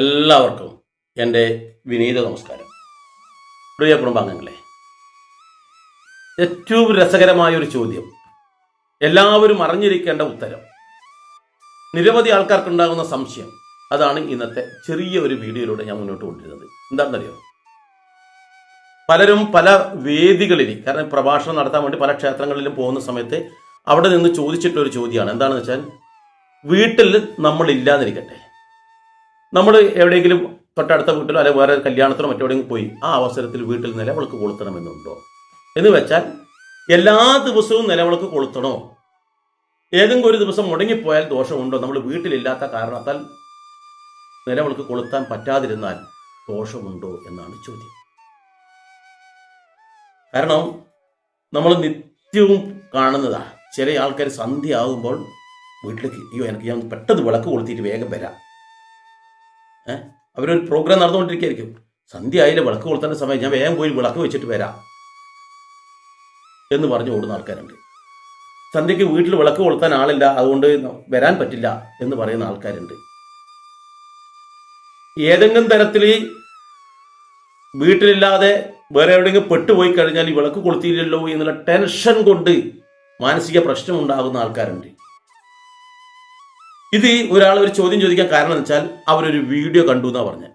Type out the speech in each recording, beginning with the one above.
എല്ലാവർക്കും എന്റെ വിനീത നമസ്കാരം. പ്രിയ കുടുംബാംഗങ്ങളെ ഏറ്റവും രസകരമായ ഒരു ചോദ്യം എല്ലാവരും അറിഞ്ഞിരിക്കേണ്ട ഉത്തരം. നിരവധി ആൾക്കാർക്കുണ്ടാകുന്ന സംശയം അതാണ് ഇന്നത്തെ ചെറിയ ഒരു വീഡിയോയിലൂടെ ഞാൻ മുന്നോട്ട് കൊണ്ടിരുന്നത് എന്താണെന്നറിയോ? പലരും പല വേദികളിൽ കാരണം പ്രഭാഷണം നടത്താൻ വേണ്ടി പല ക്ഷേത്രങ്ങളിലും പോകുന്ന സമയത്ത് അവിടെ നിന്ന് ചോദിച്ചിട്ടുള്ള ഒരു ചോദ്യമാണ്. എന്താണെന്ന് വെച്ചാൽ വീട്ടിൽ നമ്മളില്ലാതിരിക്കട്ടെ നമ്മൾ എവിടെയെങ്കിലും തൊട്ടടുത്ത വീട്ടിലോ അല്ലെങ്കിൽ വേറെ കല്യാണത്തിനോ മറ്റെവിടെയെങ്കിലും പോയി ആ അവസരത്തിൽ വീട്ടിൽ നിലവിളക്ക് കൊളുത്തണമെന്നുണ്ടോ? എന്ന് വെച്ചാൽ എല്ലാ ദിവസവും നിലവിളക്ക് കൊളുത്തണോ? ഏതെങ്കിലും ഒരു ദിവസം മുടങ്ങിപ്പോയാൽ ദോഷമുണ്ടോ? നമ്മൾ വീട്ടിലില്ലാത്ത കാരണത്താൽ നിലവിളക്ക് കൊളുത്താൻ പറ്റാതിരുന്നാൽ ദോഷമുണ്ടോ എന്നാണ് ചോദ്യം. കാരണം നമ്മൾ നിത്യവും കാണുന്നതാ. ചില ആൾക്കാർ സന്ധ്യ ആകുമ്പോൾ വീട്ടിലേക്ക് അയ്യോ എനിക്ക് ഞാൻ പെട്ടെന്ന് വിളക്ക് കൊളുത്തിയിട്ട് വേഗം വരാം. ഏഹ് അവരൊരു പ്രോഗ്രാം നടന്നുകൊണ്ടിരിക്കുകയായിരിക്കും. സന്ധ്യ ആയില്ല വിളക്ക് കൊളുത്തേണ്ട സമയം. ഞാൻ വേഗം പോയി വിളക്ക് വെച്ചിട്ട് വരാം എന്ന് പറഞ്ഞ് ഓടുന്ന ആൾക്കാരുണ്ട്. സന്ധ്യയ്ക്ക് വീട്ടിൽ വിളക്ക് കൊളുത്താൻ ആളില്ല അതുകൊണ്ട് വരാൻ പറ്റില്ല എന്ന് പറയുന്ന ആൾക്കാരുണ്ട്. ഏതെങ്കിലും തരത്തിൽ വീട്ടിലില്ലാതെ വേറെ എവിടെയെങ്കിലും പെട്ടുപോയി കഴിഞ്ഞാൽ ഈ വിളക്ക് കൊളുത്തിയില്ലല്ലോ എന്നുള്ള ടെൻഷൻ കൊണ്ട് മാനസിക പ്രശ്നം ഉണ്ടാകുന്ന ആൾക്കാരുണ്ട്. ഇത് ഒരാൾ ഒരു ചോദ്യം ചോദിക്കാൻ കാരണം എന്ന് വെച്ചാൽ അവരൊരു വീഡിയോ കണ്ടു എന്നാ പറഞ്ഞത്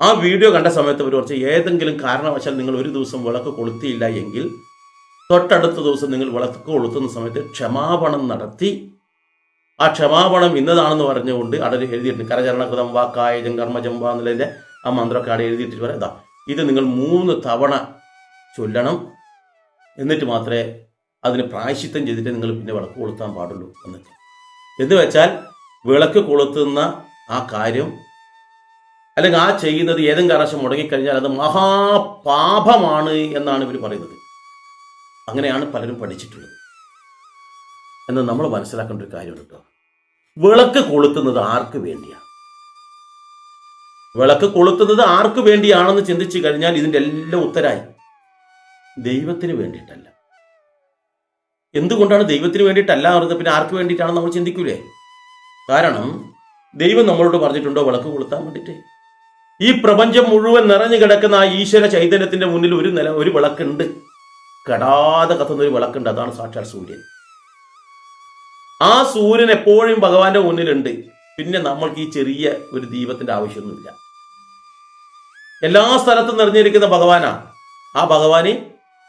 ആ വീഡിയോ കണ്ട സമയത്ത് അവർ കുറച്ച് ഏതെങ്കിലും കാരണവശാൽ നിങ്ങൾ ഒരു ദിവസം വിളക്ക് കൊളുത്തിയില്ല എങ്കിൽ തൊട്ടടുത്ത ദിവസം നിങ്ങൾ വിളക്ക് കൊളുത്തുന്ന സമയത്ത് ക്ഷമാപണം നടത്തി. ആ ക്ഷമാപണം ഇന്നതാണെന്ന് പറഞ്ഞുകൊണ്ട് അവിടെ എഴുതിയിട്ടുണ്ട്. കരചരണകൃതം വാ കായജം കർമ്മജം വാ എന്നുള്ളതിന്റെ ആ മന്ത്രമൊക്കെ അവിടെ എഴുതിയിട്ട് പറയാം. ഇത് നിങ്ങൾ മൂന്ന് തവണ ചൊല്ലണം. എന്നിട്ട് മാത്രമേ അതിന് പ്രായശിത്തം ചെയ്തിട്ട് നിങ്ങൾ പിന്നെ വിളക്ക് കൊളുത്താൻ പാടുള്ളൂ എന്നൊക്കെ. എന്ന് വെച്ചാൽ വിളക്ക് കൊളുത്തുന്ന ആ കാര്യം അല്ലെങ്കിൽ ആ ചെയ്യുന്നത് ഏതെങ്കിലും കാരണവശം മുടങ്ങിക്കഴിഞ്ഞാൽ അത് മഹാപാപമാണ് എന്നാണ് ഇവർ പറയുന്നത്. അങ്ങനെയാണ് പലരും പഠിച്ചിട്ടുള്ളത്. എന്ന് നമ്മൾ മനസ്സിലാക്കേണ്ട ഒരു കാര്യമാണ് കേട്ടോ. വിളക്ക് കൊളുത്തുന്നത് ആർക്ക് വേണ്ടിയാണ് വിളക്ക് കൊളുത്തുന്നത് ആർക്ക് വേണ്ടിയാണെന്ന് ചിന്തിച്ചു കഴിഞ്ഞാൽ ഇതിന്റെ എല്ലാം ഉത്തരായി ദൈവത്തിന് വേണ്ടിയിട്ടല്ല. എന്തുകൊണ്ടാണ് ദൈവത്തിന് വേണ്ടിയിട്ടല്ല പറയുന്നത് പിന്നെ ആർക്ക് വേണ്ടിയിട്ടാണ് നമ്മൾ ചിന്തിക്കൂലേ? കാരണം ദൈവം നമ്മളോട് പറഞ്ഞിട്ടുണ്ടോ? വിളക്ക് കൊളുത്താൻ വേണ്ടിയിട്ട്. ഈ പ്രപഞ്ചം മുഴുവൻ നിറഞ്ഞു കിടക്കുന്ന ആ ഈശ്വര ചൈതന്യത്തിന്റെ മുന്നിൽ ഒരു നില ഒരു വിളക്കുണ്ട്. കെടാതെ കത്തുന്ന ഒരു വിളക്കുണ്ട്. അതാണ് സാക്ഷാൽ സൂര്യൻ. ആ സൂര്യൻ എപ്പോഴും ഭഗവാന്റെ മുന്നിലുണ്ട്. പിന്നെ നമ്മൾക്ക് ഈ ചെറിയ ഒരു ദീപത്തിന്റെ ആവശ്യമൊന്നുമില്ല. എല്ലാ സ്ഥലത്തും നിറഞ്ഞിരിക്കുന്ന ഭഗവാനാ. ആ ഭഗവാന്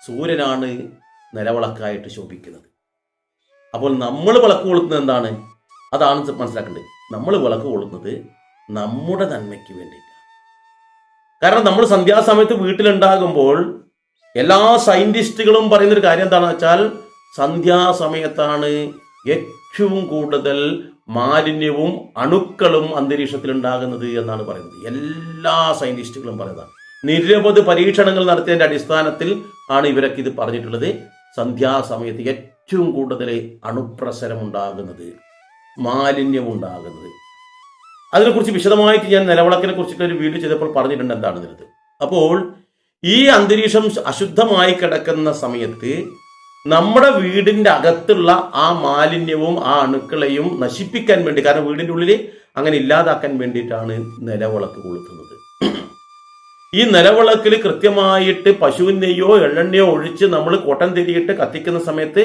സൂര്യനാണ്. നിലവിളക്കായിട്ട് ശോഭിക്കുന്നത്. അപ്പോൾ നമ്മൾ വിളക്ക് കൊളുത്തുന്നത് എന്താണ്? അതാണ് മനസ്സിലാക്കേണ്ടത്. നമ്മൾ വിളക്ക് കൊളുത്തുന്നത് നമ്മുടെ നന്മയ്ക്ക് വേണ്ടിയിട്ടാണ്. കാരണം നമ്മൾ സന്ധ്യാസമയത്ത് വീട്ടിലുണ്ടാകുമ്പോൾ എല്ലാ സയന്റിസ്റ്റുകളും പറയുന്നൊരു കാര്യം എന്താണെന്ന് വെച്ചാൽ സന്ധ്യാസമയത്താണ് ഏറ്റവും കൂടുതൽ മാലിന്യവും അണുക്കളും അന്തരീക്ഷത്തിൽ ഉണ്ടാകുന്നത് എന്നാണ് പറയുന്നത്. എല്ലാ സയന്റിസ്റ്റുകളും പറയുന്നത് നിരവധി പരീക്ഷണങ്ങൾ നടത്തിയതിന്റെ അടിസ്ഥാനത്തിൽ ആണ് ഇവരൊക്കെ ഇത് പറഞ്ഞിട്ടുള്ളത്. സന്ധ്യാസമയത്ത് ഏറ്റവും കൂടുതൽ അണുപ്രസരം ഉണ്ടാകുന്നത് മാലിന്യം ഉണ്ടാകുന്നത് അതിനെക്കുറിച്ച് വിശദമായിട്ട് ഞാൻ നിലവിളക്കിനെ കുറിച്ചിട്ട് ഒരു വീഡിയോ ചെയ്തപ്പോൾ പറഞ്ഞിട്ടുണ്ട് എന്താണ് ഇതിനകത്ത്. അപ്പോൾ ഈ അന്തരീക്ഷം അശുദ്ധമായി കിടക്കുന്ന സമയത്ത് നമ്മുടെ വീടിന്റെ അകത്തുള്ള ആ മാലിന്യവും ആ അണുക്കളെയും നശിപ്പിക്കാൻ വേണ്ടി കാരണം വീടിന്റെ ഉള്ളിൽ അങ്ങനെ ഇല്ലാതാക്കാൻ വേണ്ടിയിട്ടാണ് നിലവിളക്ക് കൊളുത്തുന്നത്. ഈ നിലവിളക്കിൽ കൃത്യമായിട്ട് പശുവിനെയോ എള്ളെണ്ണയോ ഒഴിച്ച് നമ്മൾ കൊട്ടൻ തിരിയിട്ട് കത്തിക്കുന്ന സമയത്ത്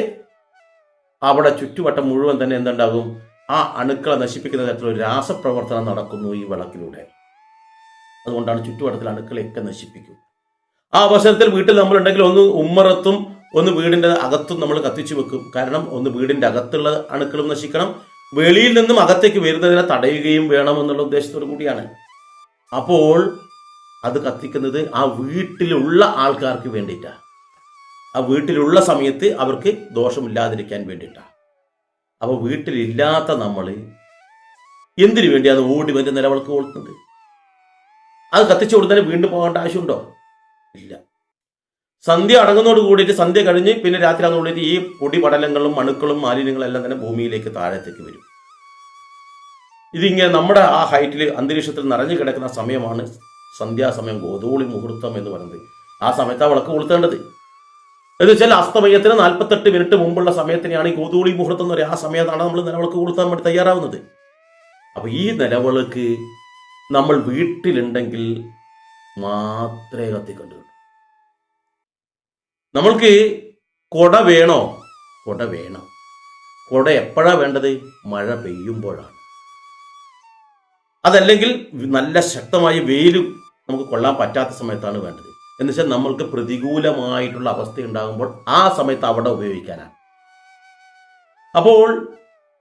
അവിടെ ചുറ്റുവട്ടം മുഴുവൻ തന്നെ എന്തുണ്ടാകും? ആ അണുക്കളെ നശിപ്പിക്കുന്ന തരത്തിലുള്ള രാസപ്രവർത്തനം നടക്കുന്നു ഈ വിളക്കിലൂടെ. അതുകൊണ്ടാണ് ചുറ്റുവട്ടത്തിൽ അണുക്കളെയൊക്കെ നശിപ്പിക്കും ആ അവസരത്തിൽ വീട്ടിൽ നമ്മളുണ്ടെങ്കിൽ ഒന്ന് ഉമ്മറത്തും ഒന്ന് വീടിന്റെ അകത്തും നമ്മൾ കത്തിച്ചു വെക്കും. കാരണം ഒന്ന് വീടിന്റെ അകത്തുള്ള അണുക്കളും നശിക്കണം. വെളിയിൽ നിന്നും അകത്തേക്ക് വരുന്നതിനെ തടയുകയും വേണം എന്നുള്ള ഉദ്ദേശത്തോടു കൂടിയാണ്. അപ്പോൾ അത് കത്തിക്കുന്നത് ആ വീട്ടിലുള്ള ആൾക്കാർക്ക് വേണ്ടിയിട്ടാണ് ആ വീട്ടിലുള്ള സമയത്ത് അവർക്ക് ദോഷമില്ലാതിരിക്കാൻ വേണ്ടിയിട്ടാണ് അപ്പോൾ വീട്ടിലില്ലാത്ത നമ്മൾ എന്തിനു വേണ്ടി അത് ഓടി വന്ന് നിലവിളക്ക് കൊളുത്തുന്നത്? അത് കത്തിച്ചു കൊടുത്താൽ വീണ്ടും പോകേണ്ട ആവശ്യമുണ്ടോ? ഇല്ല. സന്ധ്യ അടങ്ങുന്നതോട് കൂടിയിട്ട് സന്ധ്യ കഴിഞ്ഞ് പിന്നെ രാത്രി ആകുന്ന കൂടിയിട്ട് ഈ പൊടി പടലങ്ങളും മണുക്കളും മാലിന്യങ്ങളും എല്ലാം തന്നെ ഭൂമിയിലേക്ക് താഴത്തേക്ക് വരും. ഇതിങ്ങനെ നമ്മുടെ ആ ഹൈറ്റിൽ അന്തരീക്ഷത്തിൽ നിറഞ്ഞു കിടക്കുന്ന സമയമാണ് സന്ധ്യാസമയം ഗോതൂളി മുഹൂർത്തം എന്ന് പറയുന്നത്. ആ സമയത്ത് ആ വിളക്ക് കൊളുത്തേണ്ടത്. എന്ന് വെച്ചാൽ അസ്തമയത്തിന് നാൽപ്പത്തെട്ട് മിനിറ്റ് മുമ്പുള്ള സമയത്തിനെയാണ് ഈ ഗോതൂളി മുഹൂർത്തം എന്ന് പറയുക. ആ സമയത്താണ് നമ്മൾ നിലവിളക്ക് കൊളുത്താൻ വേണ്ടി തയ്യാറാവുന്നത്. അപ്പൊ ഈ നിലവിളക്ക് നമ്മൾ വീട്ടിലുണ്ടെങ്കിൽ മാത്രമേ കത്തിക്കണ്ടു നമ്മൾക്ക് കൊട വേണോ? കൊട വേണം. കൊട എപ്പോഴാ വേണ്ടത്? മഴ പെയ്യുമ്പോഴാണ്. അതല്ലെങ്കിൽ നല്ല ശക്തമായ വെയിലും നമുക്ക് കൊള്ളാൻ പറ്റാത്ത സമയത്താണ് വേണ്ടത്. എന്ന് വെച്ചാൽ നമ്മൾക്ക് പ്രതികൂലമായിട്ടുള്ള അവസ്ഥ ഉണ്ടാകുമ്പോൾ ആ സമയത്ത് അവിടെ ഉപയോഗിക്കാനാണ്. അപ്പോൾ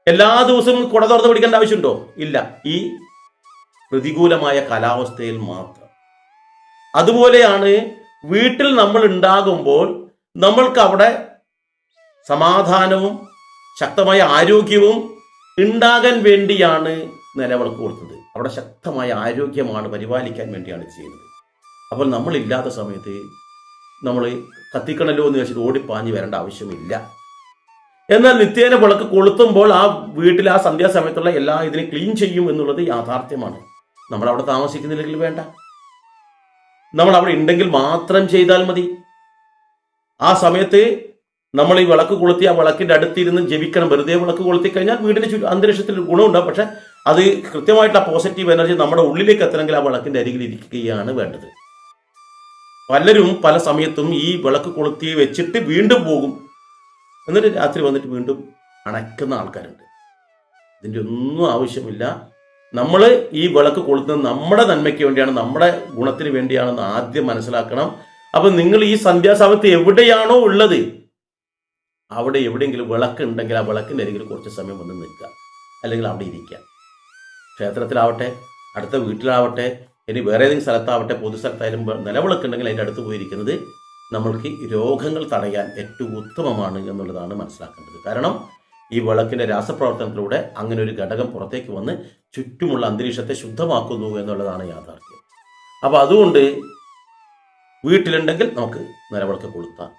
എല്ലാ ദിവസവും കുട തുറന്ന് പിടിക്കേണ്ട ആവശ്യമുണ്ടോ? ഇല്ല. ഈ പ്രതികൂലമായ കാലാവസ്ഥയിൽ മാത്രം. അതുപോലെയാണ് വീട്ടിൽ നമ്മൾ ഉണ്ടാകുമ്പോൾ നമ്മൾക്ക് അവിടെ സമാധാനവും ശക്തമായ ആരോഗ്യവും ഉണ്ടാകാൻ വേണ്ടിയാണ് നിലവിളക്ക് കൊടുത്തത്. അവിടെ ശക്തമായ ആരോഗ്യമാണ് പരിപാലിക്കാൻ വേണ്ടിയാണ് ചെയ്യുന്നത്. അപ്പോൾ നമ്മളില്ലാത്ത സമയത്ത് നമ്മൾ കത്തിക്കണല്ലോ എന്ന് വെച്ചിട്ട് ഓടിപ്പാഞ്ഞ് വരേണ്ട ആവശ്യമില്ല. എന്നാൽ നിത്യേന വിളക്ക് കൊളുത്തുമ്പോൾ ആ വീട്ടിൽ ആ സന്ധ്യാസമയത്തുള്ള എല്ലാ ഇതിനെ ക്ലീൻ ചെയ്യും എന്നുള്ളത് യാഥാർത്ഥ്യമാണ്. നമ്മൾ അവിടെ താമസിക്കുന്നില്ലെങ്കിൽ വേണ്ട. നമ്മൾ അവിടെ ഉണ്ടെങ്കിൽ മാത്രം ചെയ്താൽ മതി. ആ സമയത്ത് നമ്മൾ ഈ വിളക്ക് കൊളുത്തി ആ വിളക്കിന്റെ അടുത്തിരുന്ന് ജപിക്കണം. വെറുതെ വിളക്ക് കൊളുത്തി കഴിഞ്ഞാൽ വീടിന്റെ ചുറ്റും അന്തരീക്ഷത്തിൽ ഗുണമുണ്ടാവും. പക്ഷെ അത് കൃത്യമായിട്ട് ആ പോസിറ്റീവ് എനർജി നമ്മുടെ ഉള്ളിലേക്ക് എത്തണമെങ്കിൽ ആ വിളക്കിന്റെ അരികിൽ ഇരിക്കുകയാണ് വേണ്ടത്. പലരും പല സമയത്തും ഈ വിളക്ക് കൊളുത്തി വെച്ചിട്ട് വീണ്ടും പോകും. എന്നിട്ട് രാത്രി വന്നിട്ട് വീണ്ടും അണയ്ക്കുന്ന ആൾക്കാരുണ്ട്. ഇതിന്റെ ഒന്നും ആവശ്യമില്ല. നമ്മൾ ഈ വിളക്ക് കൊളുത്തുന്നത് നമ്മുടെ നന്മയ്ക്ക് വേണ്ടിയാണ് നമ്മുടെ ഗുണത്തിന് വേണ്ടിയാണെന്ന് ആദ്യം മനസ്സിലാക്കണം. അപ്പം നിങ്ങൾ ഈ സന്ധ്യാസമയത്ത് എവിടെയാണോ ഉള്ളത് അവിടെ എവിടെയെങ്കിലും വിളക്ക് ഉണ്ടെങ്കിൽ ആ വിളക്കിന്റെ അരികിൽ കുറച്ച് സമയം വന്ന് നിൽക്കുക. അല്ലെങ്കിൽ അവിടെ ഇരിക്കുക. ക്ഷേത്രത്തിലാവട്ടെ അടുത്ത വീട്ടിലാവട്ടെ ഇനി വേറെ ഏതെങ്കിലും സ്ഥലത്താവട്ടെ പൊതുസ്ഥലത്തായാലും സ്ഥലത്തായാലും നിലവിളക്കുണ്ടെങ്കിൽ അതിന്റെ അടുത്ത് പോയിരിക്കുന്നത് നമ്മൾക്ക് രോഗങ്ങൾ തടയാൻ ഏറ്റവും ഉത്തമമാണ് എന്നുള്ളതാണ് മനസ്സിലാക്കേണ്ടത്. കാരണം ഈ വിളക്കിന്റെ രാസപ്രവർത്തനത്തിലൂടെ അങ്ങനെ ഒരു ഘടകം പുറത്തേക്ക് വന്ന് ചുറ്റുമുള്ള അന്തരീക്ഷത്തെ ശുദ്ധമാക്കുന്നു എന്നുള്ളതാണ് യാഥാർത്ഥ്യം. അപ്പോൾ അതുകൊണ്ട് വീട്ടിലുണ്ടെങ്കിൽ നമുക്ക് നിലവിളക്ക് കൊളുത്താം.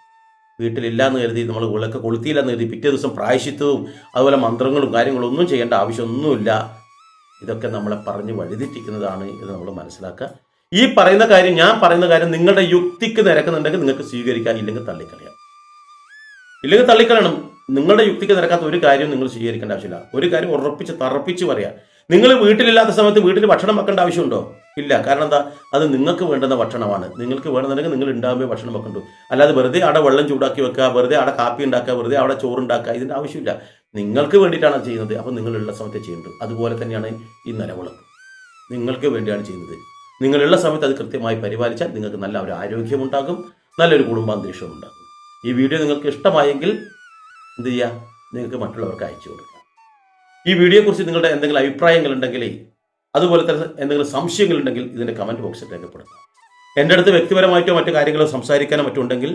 വീട്ടിലില്ല എന്ന് കരുതി നമ്മൾ വിളക്ക് കൊളുത്തിയില്ല എന്ന് കരുതി പിറ്റേ ദിവസം പ്രായശിത്വവും അതുപോലെ മന്ത്രങ്ങളും കാര്യങ്ങളും ഒന്നും ചെയ്യേണ്ട ആവശ്യമൊന്നുമില്ല. ഇതൊക്കെ നമ്മളെ പറഞ്ഞ് വഴിതെറ്റിക്കുന്നതാണ് എന്ന് നമ്മൾ മനസ്സിലാക്കുക. ഈ പറയുന്ന കാര്യം ഞാൻ പറയുന്ന കാര്യം നിങ്ങളുടെ യുക്തിക്ക് നിരക്കുന്നുണ്ടെങ്കിൽ നിങ്ങൾക്ക് സ്വീകരിക്കാൻ ഇല്ലെങ്കിൽ തള്ളിക്കളയാം. ഇല്ലെങ്കിൽ തള്ളിക്കളയണം. നിങ്ങളുടെ യുക്തിക്ക് നിരക്കാത്ത ഒരു കാര്യം നിങ്ങൾ സ്വീകരിക്കേണ്ട ആവശ്യമില്ല. ഒരു കാര്യം ഉറപ്പിച്ച് തറപ്പിച്ച് പറയാം. നിങ്ങൾ വീട്ടിലില്ലാത്ത സമയത്ത് വീട്ടിൽ ഭക്ഷണം വെക്കേണ്ട ആവശ്യമുണ്ടോ? ഇല്ല. കാരണം എന്താ? അത് നിങ്ങൾക്ക് വേണ്ടുന്ന ഭക്ഷണമാണ്. നിങ്ങൾക്ക് വേണമെന്നുണ്ടെങ്കിൽ നിങ്ങൾ ഉണ്ടാകുമ്പോൾ ഭക്ഷണം വെക്കണ്ടു അല്ലാതെ വെറുതെ അവിടെ വെള്ളം ചൂടാക്കി വെക്കുക വെറുതെ അവിടെ കാപ്പി ഉണ്ടാക്കുക വെറുതെ അവിടെ ചോറുണ്ടാക്കുക ഇതിന്റെ ആവശ്യമില്ല. നിങ്ങൾക്ക് വേണ്ടിയിട്ടാണ് ചെയ്യുന്നത്. അപ്പോൾ നിങ്ങളുള്ള സമയത്ത് ചെയ്യേണ്ടത് അതുപോലെ തന്നെയാണ് ഈ നിലവിളക്ക്. നിങ്ങൾക്ക് വേണ്ടിയാണ് ചെയ്യുന്നത്. നിങ്ങളുള്ള സമയത്ത് അത് കൃത്യമായി പരിപാലിച്ചാൽ നിങ്ങൾക്ക് നല്ല ഒരു ആരോഗ്യമുണ്ടാകും നല്ലൊരു കുടുംബാന്തരീക്ഷം ഉണ്ടാകും. ഈ വീഡിയോ നിങ്ങൾക്ക് ഇഷ്ടമായെങ്കിൽ എന്ത് ചെയ്യുക? നിങ്ങൾക്ക് മറ്റുള്ളവർക്ക് അയച്ചു കൊടുക്കുക. ഈ വീഡിയോയെക്കുറിച്ച് നിങ്ങളുടെ എന്തെങ്കിലും അഭിപ്രായങ്ങൾ ഉണ്ടെങ്കിൽ അതുപോലെ തന്നെ എന്തെങ്കിലും സംശയങ്ങളുണ്ടെങ്കിൽ ഇതിന്റെ കമന്റ് ബോക്സിൽ രേഖപ്പെടുത്തുക. എന്റെ അടുത്ത് വ്യക്തിപരമായിട്ടോ മറ്റു കാര്യങ്ങളോ സംസാരിക്കാനോ മറ്റുണ്ടെങ്കിൽ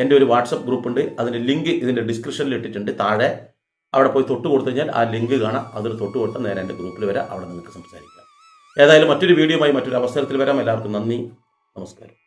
എന്റെ ഒരു വാട്സപ്പ് ഗ്രൂപ്പ് ഉണ്ട്. അതിന്റെ ലിങ്ക് ഇതിന്റെ ഡിസ്ക്രിപ്ഷനിൽ ഇട്ടിട്ടുണ്ട്. താഴെ അവിടെ പോയി തൊട്ട് കൊടുത്തു കഴിഞ്ഞാൽ ആ ലിങ്ക് കാണാം. അതിൽ തൊട്ട് കൊടുത്താൽ നേരെ എന്റെ ഗ്രൂപ്പിൽ വരാം. അവിടെ നിങ്ങൾക്ക് സംസാരിക്കാം. ഏതായാലും മറ്റൊരു വീഡിയോയുമായി മറ്റൊരു അവസരത്തിൽ വരാം. എല്ലാവർക്കും നന്ദി. നമസ്കാരം.